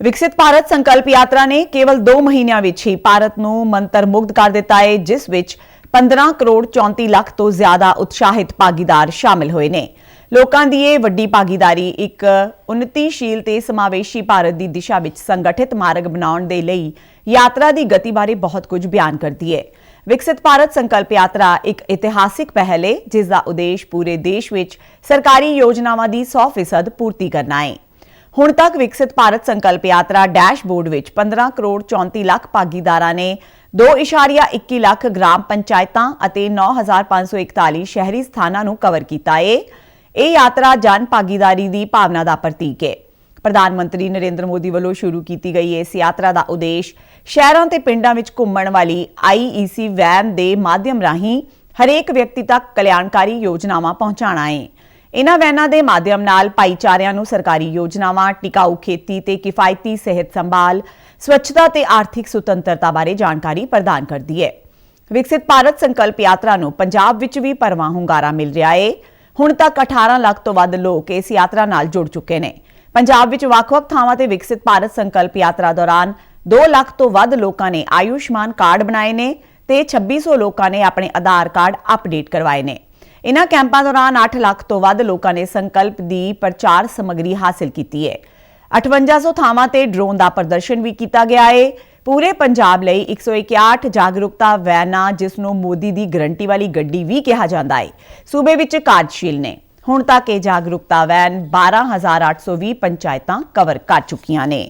ਵਿਕਸਿਤ ਭਾਰਤ ਸੰਕਲਪ ਯਾਤਰਾ ਨੇ ਕੇਵਲ 2 ਮਹੀਨਿਆਂ ਵਿੱਚ ਹੀ ਭਾਰਤ ਨੂੰ ਮੰਤਰ ਮੁਗਧ ਕਰ ਦਿੱਤਾ ਹੈ, ਜਿਸ ਵਿੱਚ 15 ਕਰੋੜ 34 ਲੱਖ ਤੋਂ ਜ਼ਿਆਦਾ ਉਤਸ਼ਾਹਿਤ ਭਾਗੀਦਾਰ ਸ਼ਾਮਿਲ ਹੋਏ ਨੇ। ਲੋਕਾਂ ਦੀ ਇਹ ਵੱਡੀ ਭਾਗੀਦਾਰੀ ਇੱਕ ਉન્નਤੀਸ਼ੀਲ ਤੇ ਸਮਾਵੇਸ਼ੀ ਭਾਰਤ ਦੀ ਦਿਸ਼ਾ ਵਿੱਚ ਸੰਗਠਿਤ ਮਾਰਗ ਬਣਾਉਣ ਦੇ ਲਈ ਯਾਤਰਾ ਦੀ ਗਤੀ ਬਾਰੇ ਬਹੁਤ ਕੁਝ ਬਿਆਨ ਕਰਦੀ ਹੈ। ਵਿਕਸਿਤ ਭਾਰਤ ਸੰਕਲਪ ਯਾਤਰਾ ਇੱਕ ਇਤਿਹਾਸਿਕ ਪਹਿਲ ਹੈ ਜਿਸ ਦਾ ਉਦੇਸ਼ ਪੂਰੇ ਦੇਸ਼ ਵਿੱਚ ਸਰਕਾਰੀ ਯੋਜਨਾਵਾਂ ਦੀ 100% ਪੂਰਤੀ ਕਰਨਾ ਹੈ। ਹੁਣ ਤੱਕ ਵਿਕਸਿਤ ਭਾਰਤ ਸੰਕਲਪ ਯਾਤਰਾ ਡੈਸ਼ਬੋਰਡ ਵਿੱਚ 15 ਕਰੋੜ 34 ਲੱਖ ਭਾਗੀਦਾਰਾਂ ਨੇ 2.21 ਲੱਖ ਗ੍ਰਾਮ ਪੰਚਾਇਤਾਂ ਅਤੇ 9541 ਸ਼ਹਿਰੀ ਸਥਾਨਾਂ ਨੂੰ ਕਵਰ ਕੀਤਾ ਏ। ਇਹ ਯਾਤਰਾ ਜਨ ਭਾਗੀਦਾਰੀ ਦੀ ਭਾਵਨਾ ਦਾ ਪ੍ਰਤੀਕ ਹੈ ਪ੍ਰਧਾਨ ਮੰਤਰੀ ਨਰਿੰਦਰ ਮੋਦੀ ਵੱਲੋਂ ਸ਼ੁਰੂ ਕੀਤੀ ਗਈ ਇਸ ਯਾਤਰਾ ਦਾ ਉਦੇਸ਼ ਸ਼ਹਿਰਾਂ ਤੇ ਪਿੰਡਾਂ ਵਿੱਚ ਘੁੰਮਣ ਵਾਲੀ ਆਈਈਸੀ ਵੈਨ ਦੇ ਮਾਧਿਅਮ ਰਾਹੀਂ ਹਰੇਕ ਵਿਅਕਤੀ ਤੱਕ ਕਲਿਆਣਕਾਰੀ ਯੋਜਨਾਵਾਂ ਪਹੁੰਚਾਉਣਾ ਹੈ ਇਨ੍ਹਾਂ ਵੈਨਾਂ ਦੇ ਮਾਧਿਅਮ ਨਾਲ ਭਾਈਚਾਰਿਆਂ ਨੂੰ ਸਰਕਾਰੀ ਯੋਜਨਾਵਾਂ, ਟਿਕਾਊ ਖੇਤੀ ਤੇ ਕਿਫਾਇਤੀ ਸਿਹਤ ਸੰਭਾਲ, ਸਵੱਛਤਾ ਤੇ ਆਰਥਿਕ ਸੁਤੰਤਰਤਾ ਬਾਰੇ ਜਾਣਕਾਰੀ ਪ੍ਰਦਾਨ ਕਰਦੀ ਹੈ। ਵਿਕਸਿਤ ਭਾਰਤ ਸੰਕਲਪ ਯਾਤਰਾ ਨੂੰ ਪੰਜਾਬ ਵਿੱਚ ਵੀ ਪਰਵਾਹ ਹੁੰਗਾਰਾ ਮਿਲ ਰਿਹਾ ਏ। ਹੁਣ ਤੱਕ 18 ਲੱਖ ਤੋਂ ਵੱਧ ਲੋਕ ਇਸ ਯਾਤਰਾ ਨਾਲ ਜੁੜ ਚੁੱਕੇ ਨੇ। ਪੰਜਾਬ ਵਿੱਚ ਵੱਖ-ਵੱਖ ਥਾਵਾਂ ਤੇ ਵਿਕਸਿਤ ਭਾਰਤ ਸੰਕਲਪ ਯਾਤਰਾ ਦੌਰਾਨ 2 ਲੱਖ ਤੋਂ ਵੱਧ ਲੋਕਾਂ ਨੇ ਆਯੁਸ਼ਮਾਨ ਕਾਰਡ ਬਣਾਏ ਨੇ ਤੇ 2600 ਲੋਕਾਂ ਨੇ ਆਪਣੇ ਆਧਾਰ ਕਾਰਡ ਅਪਡੇਟ ਕਰਵਾਏ ਨੇ। ਇਨ੍ਹਾਂ ਕੈਂਪਾਂ ਦੌਰਾਨ 8 ਲੱਖ ਤੋਂ ਵੱਧ ਲੋਕਾਂ ਨੇ ਸੰਕਲਪ ਦੀ ਪ੍ਰਚਾਰ ਸਮੱਗਰੀ ਹਾਸਲ ਕੀਤੀ ਹੈ। 5800 ਥਾਵਾਂ ਤੇ ਡਰੋਨ ਦਾ ਪ੍ਰਦਰਸ਼ਨ ਵੀ ਕੀਤਾ ਗਿਆ ਹੈ ਪੂਰੇ ਪੰਜਾਬ ਲਈ 161 ਜਾਗਰੂਕਤਾ ਵੈਨਾਂ, ਜਿਸ ਨੂੰ ਮੋਦੀ ਦੀ ਗਰੰਟੀ ਵਾਲੀ ਗੱਡੀ ਵੀ ਕਿਹਾ ਜਾਂਦਾ ਹੈ ਸੂਬੇ ਵਿੱਚ ਕਾਰਜਸ਼ੀਲ ਨੇ। ਹੁਣ ਤੱਕ ਇਹ ਜਾਗਰੂਕਤਾ ਵੈਨ 12820 ਪੰਚਾਇਤਾਂ ਕਵਰ ਕਰ ਚੁੱਕੀਆਂ ਨੇ।